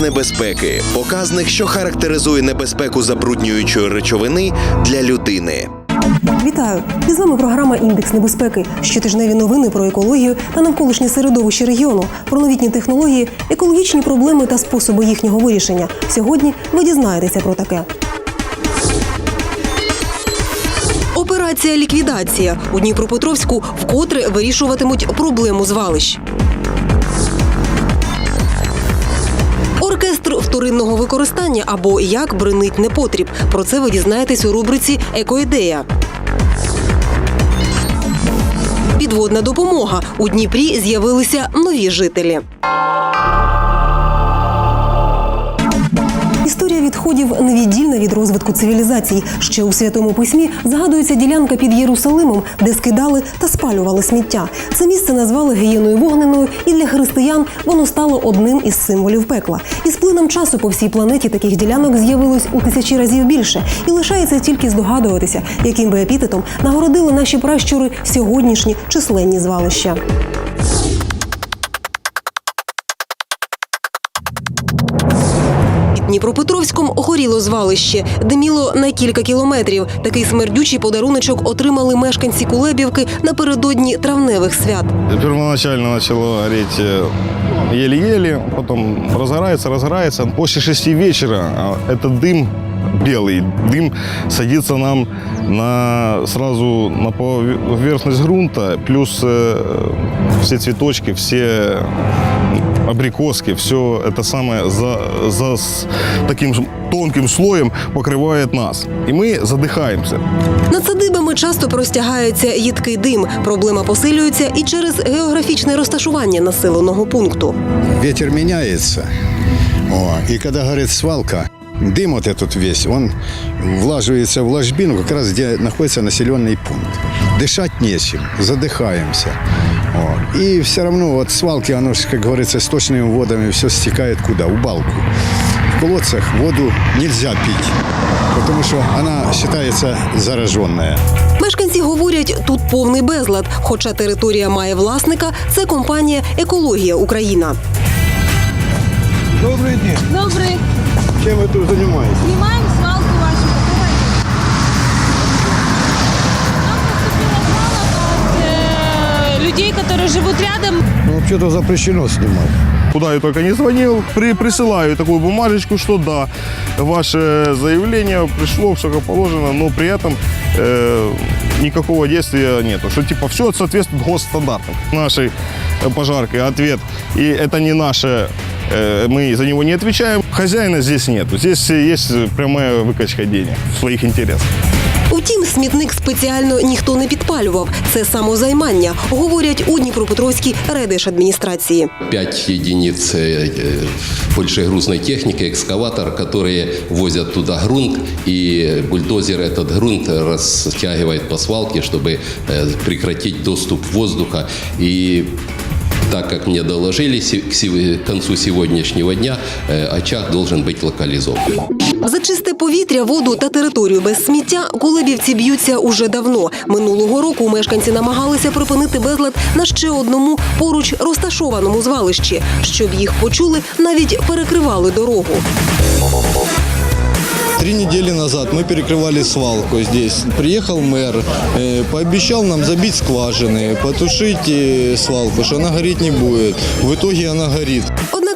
Небезпеки показник, що характеризує небезпеку забруднюючої речовини для людини. Вітаю! І з вами програма Індекс небезпеки. Щотижневі новини про екологію та навколишнє середовище регіону, про новітні технології, екологічні проблеми та способи їхнього вирішення. Сьогодні ви дізнаєтеся про таке. Операція ліквідація у Дніпропетровську вкотре вирішуватимуть проблему звалищ. Оркестр вторинного використання або як бринить непотріб. Про це ви дізнаєтесь у рубриці Екоідея. Підводна допомога. У Дніпрі з'явилися нові жителі. Відходів невіддільна від розвитку цивілізацій. Ще у святому письмі згадується ділянка під Єрусалимом, де скидали та спалювали сміття. Це місце назвали гієною вогненою, і для християн воно стало одним із символів пекла. І з плином часу по всій планеті таких ділянок з'явилось у тисячі разів більше, і лишається тільки здогадуватися, яким би епітетом нагородили наші пращури сьогоднішні численні звалища. Дніпропетровськом горіло звалище, диміло на кілька кілометрів. Такий смердючий подаруночок отримали мешканці Кулебівки напередодні травневих свят. Первоначально начало гореть э, еле-еле, потом разгорается, разгорается. После шести вечера а, этот дым белый дым садится нам на сразу на поверхность грунта, плюс э, все цветочки, все абрикоски, все это самое за, за с таким же тонким слоем покрывает нас. И мы задыхаемся. Над садибами часто простягається їдкий дим. Проблема посилюється і через географічне розташування населеного пункту. ветер меняется. О, и когда горит свалка, дым вот этот весь, он влаживается в ложбину, как раз где находится населенный пункт. Дышать нечем, задыхаемся. О, и все равно вот свалки, оно же, как говорится, сточными водами все стекает куда? В балку. В колодцах воду нельзя пить, потому что она считается зараженная. Мешканці говорять, тут повний безлад. Хоча територія має власника, це компанія Екологія Україна. Добрый день. Добрый. Чем вы тут занимаетесь? Снимаем свалку вашу. Э, людей, которые живут рядом. Ну, вообще-то запрещено снимать. Куда я только не звонил, при, присылаю такую бумажечку, что да, ваше заявление пришло, все как положено, но при этом э, никакого действия нету. Что типа все соответствует госстандартам. Нашей пожарки ответ, и это не наше, э, мы за него не отвечаем. Хозяина здесь нету. Здесь есть прямая выкачка денег в своих интересах. Утім, смітник спеціально ніхто не підпалював. Це самозаймання, говорять у Дніпропетровській райдержадміністрації. 5 единиц э, большегрузной техники, экскаватор, которые возят туда грунт, и бульдозер этот грунт растягивает по свалке, чтобы э, прекратить доступ воздуха. И так как мне доложили, се- к концу сегодняшнего дня э, очаг должен быть локализован. За чисте повітря, воду та територію без сміття кулебівці б'ються уже давно. Минулого року мешканці намагалися припинити безлад на ще одному поруч розташованому звалищі. Щоб їх почули, навіть перекривали дорогу. Три недели назад мы перекрывали свалку здесь. Приехал мэр, э, пообещал нам забить скважины, потушить э, свалку, что она гореть не будет. В итоге она горит.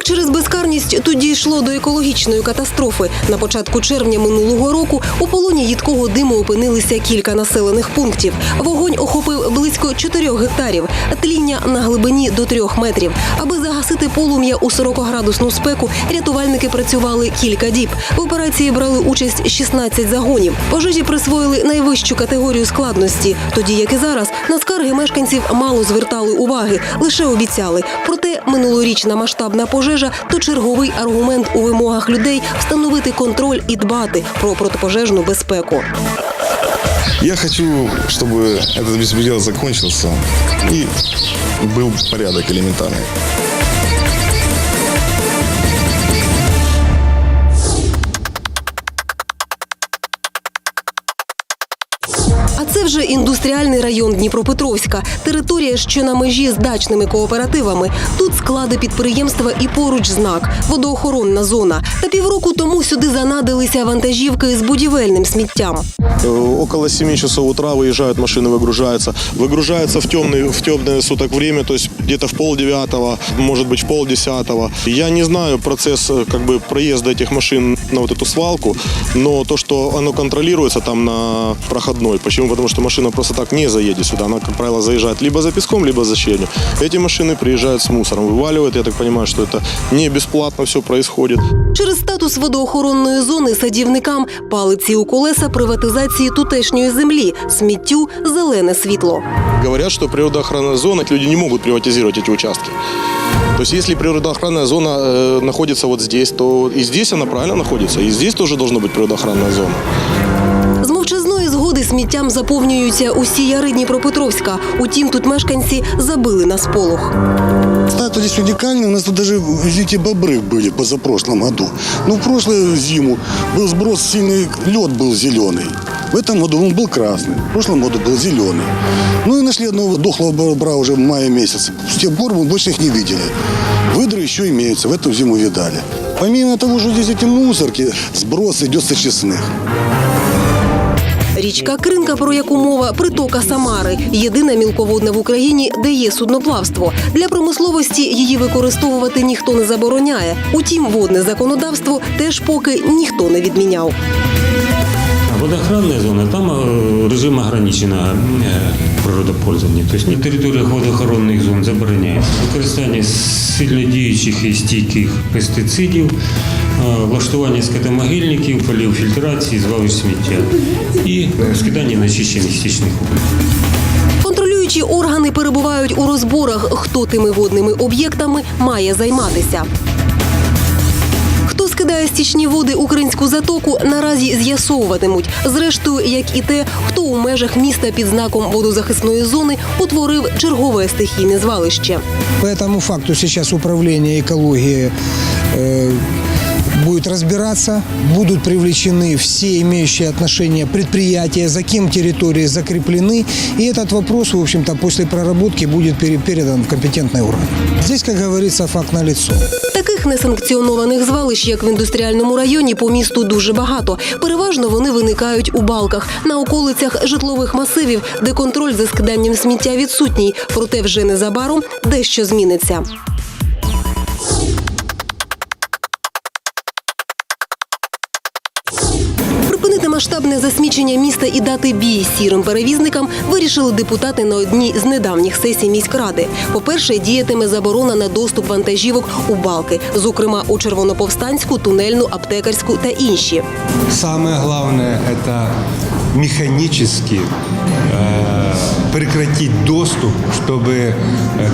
Через безкарність тоді йшло до екологічної катастрофи. На початку червня минулого року у полоні їдкого диму опинилися кілька населених пунктів. Вогонь охопив близько 4 гектарів, тління на глибині до 3 метрів. Аби загасити полум'я у 40-градусну спеку, рятувальники працювали кілька діб. В операції брали участь 16 загонів. Пожежі присвоїли найвищу категорію складності, тоді як і зараз на скарги мешканців мало звертали уваги, лише обіцяли. Проте минулорічна масштабна пожежа то черговий аргумент у вимогах людей встановити контроль і дбати про протипожежну безпеку. Я хочу, чтобы этот беспредел закончился и был порядок элементарный. це вже же індустріальний район Дніпропетровська, територія, що на межі з дачними кооперативами. Тут склади підприємства і поруч знак водоохоронна зона. Та півроку тому сюди занадилися вантажівки з будівельним сміттям. Э, Около 7 часов утра выезжают машины, выгружаются. Выгружаются в, темный, в темное суток время, то есть где-то в пол девятого, может быть в пол десятого. Я не знаю процесс э, как бы проезда этих машин на вот эту свалку, но то, что оно контролируется там на проходной. Почему? Потому что машина просто так не заедет сюда. Она, как правило, заезжает либо за песком, либо за щелью. Эти машины приезжают с мусором, вываливают. Я так понимаю, что это не бесплатно все происходит. Через статус водоохоронної зони садівникам палиці у колеса приватизації тутешньої землі, сміттю зелене світло. Говорят, что природоохранная зона, люди не могут приватизировать эти участки. То есть, если природоохранная зона э, находится вот здесь, то и здесь она правильно находится, и здесь тоже должна быть природоохранная зона. З мовчазної згоди сміттям заповнюються усі яри Дніпропетровська. Утім, тут мешканці забили на сполох. Статус здесь уникальный. У нас тут даже, видите, бобры были позапрошлом году. Ну, в прошлую зиму был сброс сильный, лед был зеленый. В этом году он был красный. В прошлом году был зеленый. Ну и нашли одного дохлого бобра уже в мае месяце. С тех пор мы больше их не видели. Выдры еще имеются, в эту зиму видали. Помимо того, что здесь эти мусорки, сброс идет с очистных. Річка Кринка, про яку мова, притока Самари, єдина мілководна в Україні, де є судноплавство. Для промисловості її використовувати ніхто не забороняє. Утім, водне законодавство теж поки ніхто не відміняв. Водоохранная зона, там э, режим ограниченного э, природопользования. То есть на територіях водоохоронних зон забороняється використання сильнодіючих і стійких пестицидів, е, влаштування скотомогильників, полів фільтрації, звалищ сміття і е, скидання нечищених стічних води. Контролюючі органи перебувають у розборах, хто тими водними об'єктами має займатися. Хто скидає стічні води українську затоку, наразі з'ясовуватимуть. Зрештою, як і те, хто у межах міста під знаком водозахисної зони утворив чергове стихійне звалище. По этому факту сейчас управление экологии э, будет разбираться, будут привлечены все имеющие отношение предприятия, за кем территории закреплены, и этот вопрос, в общем-то, после проработки будет пере- передан в компетентный орган. Здесь, как говорится, факт налицо. Таких несанкціонованих звалищ, як в індустріальному районі, по місту дуже багато. Переважно вони виникають у балках на околицях житлових масивів, де контроль за скиданням сміття відсутній. Проте вже незабаром дещо зміниться. Масштабне засмічення міста і дати бій сірим перевізникам вирішили депутати на одній з недавніх сесій міськради. По-перше, діятиме заборона на доступ вантажівок у балки, зокрема у Червоноповстанську, тунельну, аптекарську та інші. Саме головне це механічні. э, прекратить доступ, чтобы э,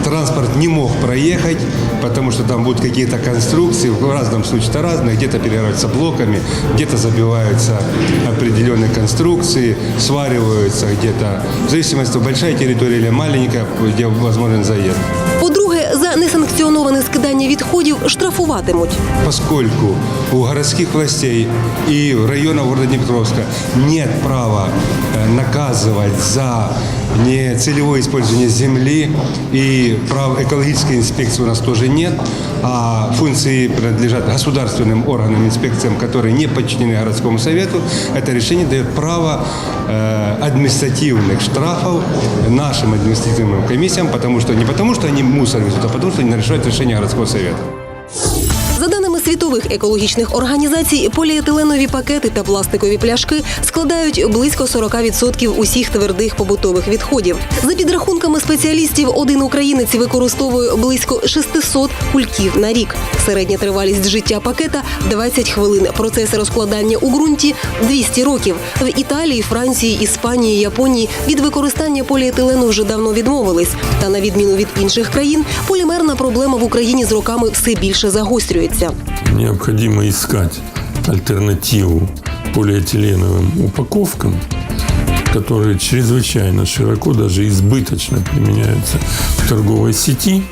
транспорт не мог проехать, потому что там будут какие-то конструкции, в разном случае это разные, где-то перегораются блоками, где-то забиваются определенные конструкции, свариваются где-то, в зависимости, большая территория или маленькая, где возможен заезд. По-друге, за несанкціоноване скидання відходів штрафуватимуть. поскольку у городских властей и района города Днепровска нет права э, наказывать за нецелевое использование земли, и прав экологической инспекции у нас тоже нет, а функции принадлежат государственным органам, инспекциям, которые не подчинены городскому совету, это решение дает право э, административных штрафов нашим административным комиссиям, потому что не потому, что они мусор везут, а потому, что они нарушают решение городского совета. Світових екологічних організацій, поліетиленові пакети та пластикові пляшки складають близько 40% усіх твердих побутових відходів. За підрахунками спеціалістів, один українець використовує близько 600 кульків на рік. Середня тривалість життя пакета 20 хвилин. Процес розкладання у ґрунті 200 років. В Італії, Франції, Іспанії, Японії від використання поліетилену вже давно відмовились. Та на відміну від інших країн, полімерна проблема в Україні з роками все більше загострюється. Необходимо искать альтернативу полиэтиленовым упаковкам которые чрезвычайно широко, даже избыточно применяются в торговой сети,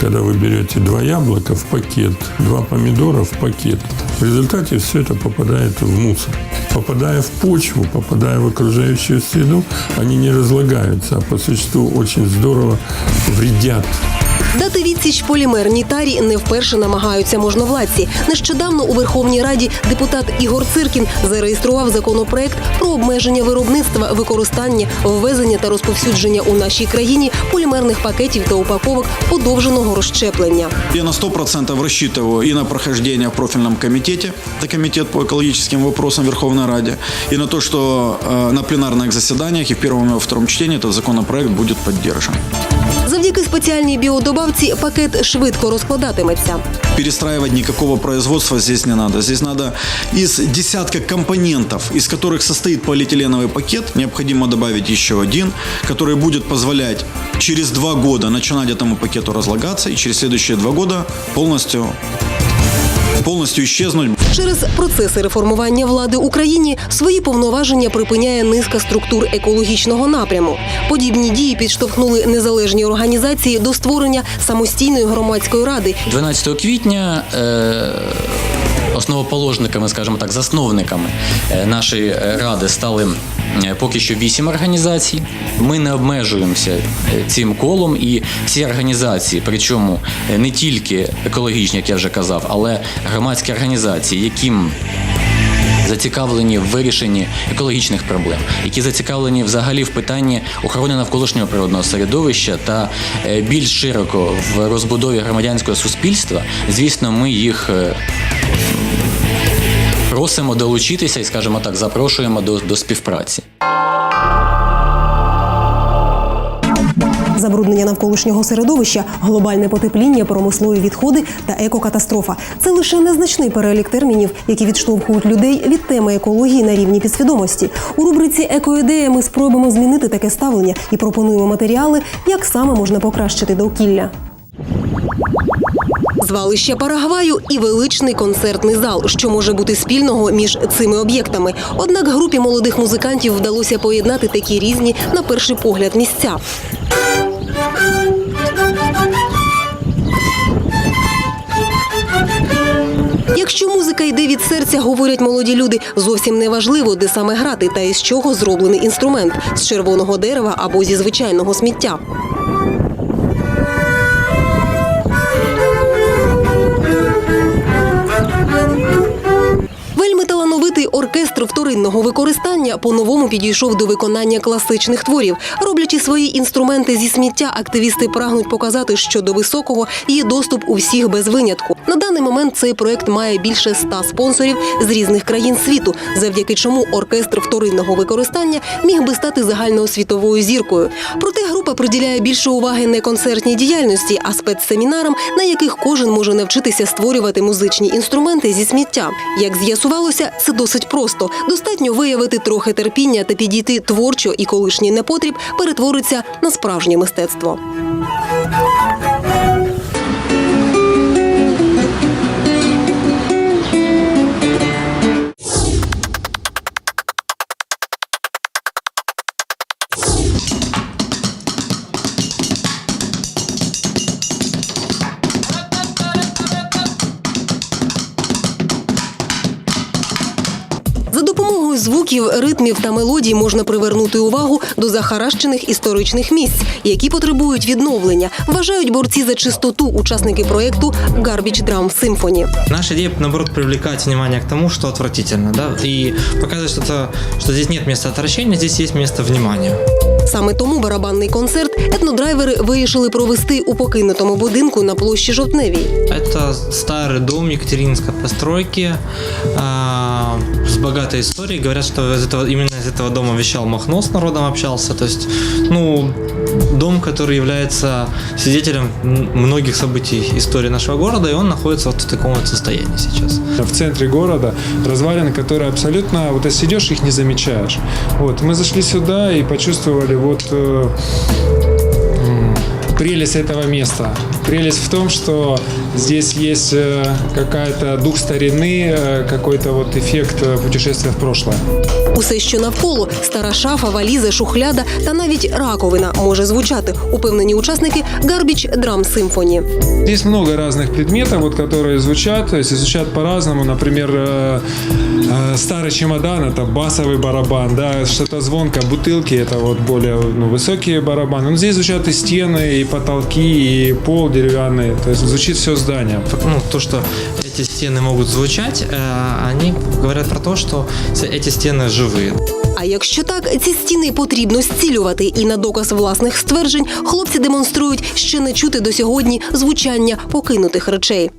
когда вы берете два яблока в пакет, два помидора в пакет. В результате все это попадает в мусор. Попадая в почву, попадая в окружающую среду, они не разлагаются, а по существу очень здорово вредят Дати відсіч полімерній тарі не вперше намагаються можновладці. Нещодавно у Верховній Раді депутат Ігор Циркін зареєстрував законопроект про обмеження виробництва, використання, ввезення та розповсюдження у нашій країні полімерних пакетів та упаковок подовженого розщеплення. Я на 100% рассчитываю и на прохождение в профильном комитете, это комитет по экологическим вопросам Верховной Ради, и на то, что э, на пленарных заседаниях и в первом и во втором чтении этот законопроект будет поддержан. Завдяки спеціальній біодобавці пакет швидко розкладатиметься. Перестраивать никакого производства здесь не надо. Здесь надо из десятка компонентов, из которых состоит полиэтиленовый пакет, необходимо добавить еще один, который будет позволять через два года начинать этому пакету разлагаться и через следующие два года полностью, полностью щезнуть. Через процеси реформування влади Україні свої повноваження припиняє низка структур екологічного напряму. Подібні дії підштовхнули незалежні організації до створення самостійної громадської ради, 12 квітня е, основоположниками, скажімо так, засновниками е, нашої ради стали е, поки що вісім організацій. Ми не обмежуємося е, цим колом, і всі організації, причому е, не тільки екологічні, як я вже казав, але громадські організації, яким зацікавлені в вирішенні екологічних проблем, які зацікавлені взагалі в питанні охорони навколишнього природного середовища та е, більш широко в розбудові громадянського суспільства, звісно, ми їх. Просимо долучитися і, скажімо так, запрошуємо до, до співпраці. забруднення навколишнього середовища, глобальне потепління, промислові відходи та екокатастрофа. Це лише незначний перелік термінів, які відштовхують людей від теми екології на рівні підсвідомості. У рубриці Екоідея ми спробуємо змінити таке ставлення і пропонуємо матеріали, як саме можна покращити довкілля. Звалище Парагваю і величний концертний зал, що може бути спільного між цими об'єктами. Однак групі молодих музикантів вдалося поєднати такі різні на перший погляд місця. Якщо музика йде від серця, говорять молоді люди, зовсім не важливо, де саме грати та із чого зроблений інструмент з червоного дерева або зі звичайного сміття. Оркестр вторинного використання по-новому підійшов до виконання класичних творів. Роблячи свої інструменти зі сміття, активісти прагнуть показати, що до високого є доступ у всіх без винятку. На даний момент цей проект має більше ста спонсорів з різних країн світу, завдяки чому оркестр вторинного використання міг би стати загальноосвітовою зіркою. Проте група приділяє більше уваги не концертній діяльності, а спецсемінарам, на яких кожен може навчитися створювати музичні інструменти зі сміття. Як з'ясувалося, це досить просто. Достатньо виявити трохи терпіння та підійти творчо, і колишній непотріб перетвориться на справжнє мистецтво. допомогою звуків, ритмів та мелодій можна привернути увагу до захаращених історичних місць, які потребують відновлення. Вважають борці за чистоту учасники проєкту Garbage Drum Symphony. Наша идея, наоборот, привлекать внимание к тому, что отвратительно, да, и показывать, что, это, что здесь нет места отвращения, здесь есть место внимания. Саме тому барабанний концерт етнодрайвери вирішили провести у покинутому будинку на площі Жовтневій. Это старый дом Екатерининской постройки С богатой историей. Говорят, что из этого, именно из этого дома вещал Махно, с народом общался. То есть, ну, дом, который является свидетелем многих событий истории нашего города, и он находится вот в таком вот состоянии сейчас. в центре города, развалины, которые абсолютно, вот если идешь, их не замечаешь. Вот, мы зашли сюда и почувствовали вот э, прелесть этого места. Прелесть в том, что здесь есть э, какая-то дух старины, э, какой-то вот эффект э, путешествия в прошлое. Усе, що навколо стара шафа, валіза, шухляда та навіть раковина може звучати. Упевнені учасники Гарбіч Драм Симфоні. Здесь много разных предметов, вот, которые звучат, то есть и звучат по-разному. Например, э, э, старый чемодан – это басовый барабан, да, что-то звонко, бутылки – это вот более ну, высокие барабаны. Но здесь звучат и стены, и потолки, и пол деревянный, то есть звучит все здание. Ну, то, что эти стены могут звучать, э, они говорят про то, что с- эти стены живые. А якщо так, ці стіни потрібно зцілювати. І на доказ власних стверджень хлопці демонструють ще не чути до сьогодні звучання покинутих речей.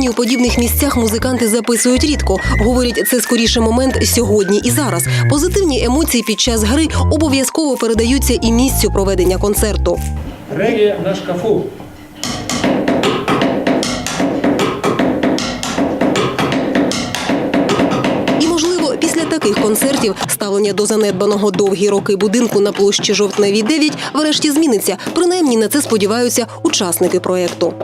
Мелодії, у подібних місцях, музиканти записують рідко. Говорять, це скоріше момент сьогодні і зараз. Позитивні емоції під час гри обов'язково передаються і місцю проведення концерту. Регги на шкафу. Таких концертів ставлення до занедбаного довгі роки будинку на площі Жовтневій 9 врешті зміниться. Принаймні на це сподіваються учасники проєкту.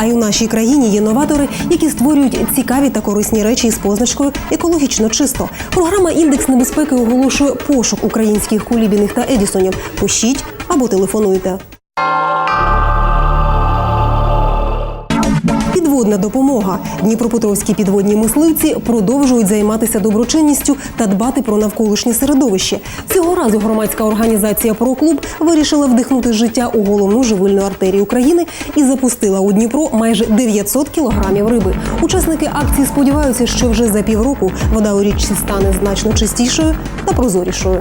А й у нашій країні є новатори, які створюють цікаві та корисні речі із позначкою екологічно чисто. Програма Індекс небезпеки оголошує пошук українських кулібіних та едісонів. Пишіть або телефонуйте. Підводна допомога. Дніпропетровські підводні мисливці продовжують займатися доброчинністю та дбати про навколишнє середовище. Цього разу громадська організація «Проклуб» вирішила вдихнути життя у головну живильну артерію України і запустила у Дніпро майже 900 кілограмів риби. Учасники акції сподіваються, що вже за півроку вода у річці стане значно чистішою та прозорішою.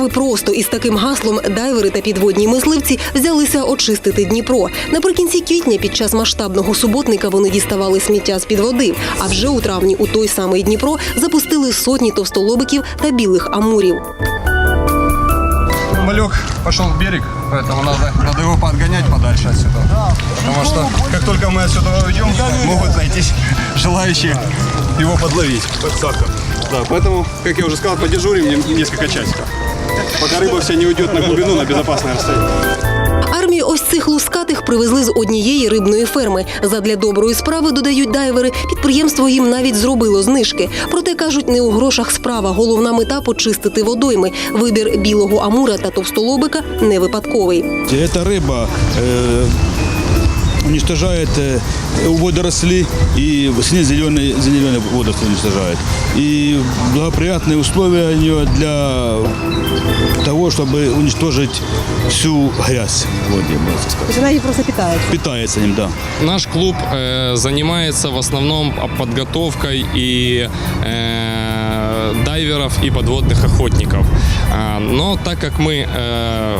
справи просто із таким гаслом дайвери та підводні мисливці взялися очистити Дніпро. Наприкінці квітня під час масштабного суботника вони діставали сміття з під води. А вже у травні у той самий Дніпро запустили сотні товстолобиків та білих амурів. Малек пошел в берег, поэтому надо, надо его подгонять подальше отсюда. Потому что как только мы отсюда уйдем, могут найтись желающие его подловить. Да, поэтому, как я уже сказал, подежурим нем- несколько часиков. Пока рыба вся не уйдет на глубину, на безопасное расстояние. Армію ось цих лускатих привезли з однієї рибної ферми. Задля доброї справи додають дайвери. Підприємство їм навіть зробило знижки. Проте кажуть, не у грошах справа. Головна мета почистити водойми. Вибір білого амура та товстолобика не випадковий. Эта рыба э, уничтожает э, водоросли и сине-зеленые, зеленые водоросли уничтожает. И благоприятные условия у нее для того, чтобы уничтожить всю грязь в воде, можно сказать. Вона її просто питається. Питается им, да. Наш клуб э, занимается в основном подготовкой и э, дайверов и подводных охотников. А, но так как мы э,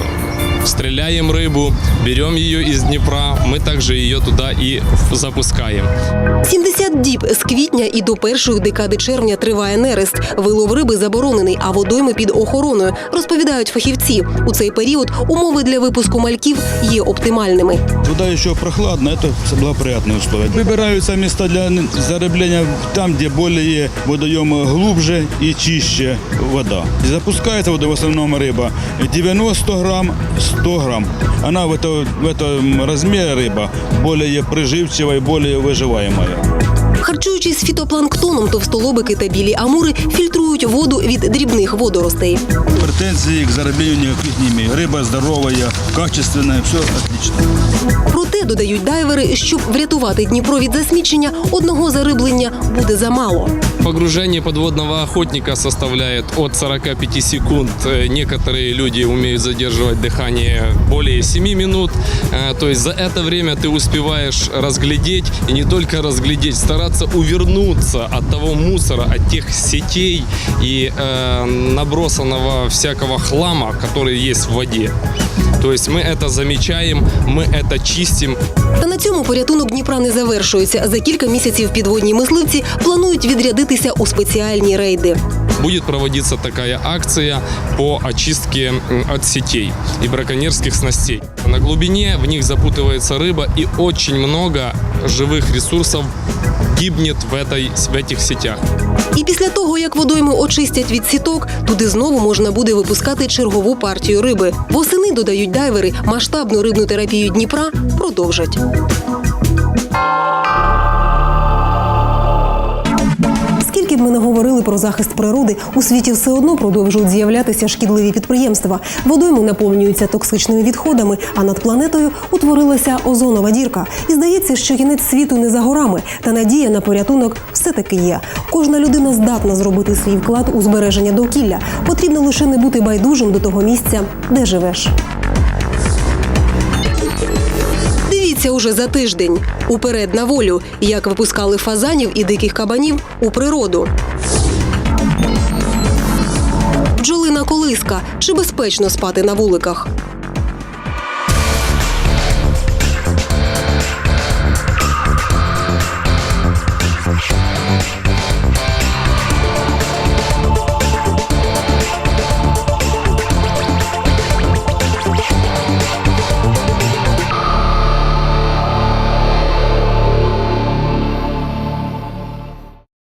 стреляем рыбу, берем ее из Днепра, мы также ее туда и запускаем. 70 діб з квітня і до першої декади червня триває нерест. Вилов риби заборонений, а водойми під охороною, розповідають фахівці. У цей період умови для випуску мальків є оптимальними. Вода еще прохладная, это благоприятные условия. Выбираются места для заробления там, где более водоемы глубже и чище вода. Запускается вода в основном рыба 90 грамм, 100 грамм. Она в, это, в этом размере рыба более приживчивая и более выживаемая. Харчуючись фітопланктоном, товстолобики та білі амури фільтрують воду від дрібних водоростей. Претензий к зароблению никаких не имею. Рыба здоровая, качественная, все отлично. Проте додають дайвери, щоб врятувати Дніпро від засмічення, одного зариблення буде замало. Погружение подводного охотника составляет от 45 секунд. Э, Некоторые люди умеют задерживать дыхание более 7 минут. Э, То есть за это время ты успеваешь разглядеть и не только разглядеть, стараться увернуться от того мусора, от тех сетей и э, набросанного всякого хлама, который есть в воде. То есть мы это замечаем, мы это чистим, Та на цьому порятунок Дніпра не завершується. За кілька місяців підводні мисливці планують відрядитися у спеціальні рейди. будет проводиться такая акция по очистке м, от сетей и браконьерских снастей. На глубине в них запутывается рыба и очень много живых ресурсов гибнет в, этой, в этих сетях. І після того, як водойми очистять від сіток, туди знову можна буде випускати чергову партію риби. Восени додають дайвери, масштабну рибну терапію Дніпра продовжать. Говорили про захист природи, у світі все одно продовжують з'являтися шкідливі підприємства. Водойми наповнюються токсичними відходами, а над планетою утворилася озонова дірка. І здається, що кінець світу не за горами, та надія на порятунок все таки є. Кожна людина здатна зробити свій вклад у збереження довкілля. Потрібно лише не бути байдужим до того місця, де живеш. Дивіться уже за тиждень. Уперед на волю, як випускали фазанів і диких кабанів у природу. Бджолина колиска. Чи безпечно спати на вуликах?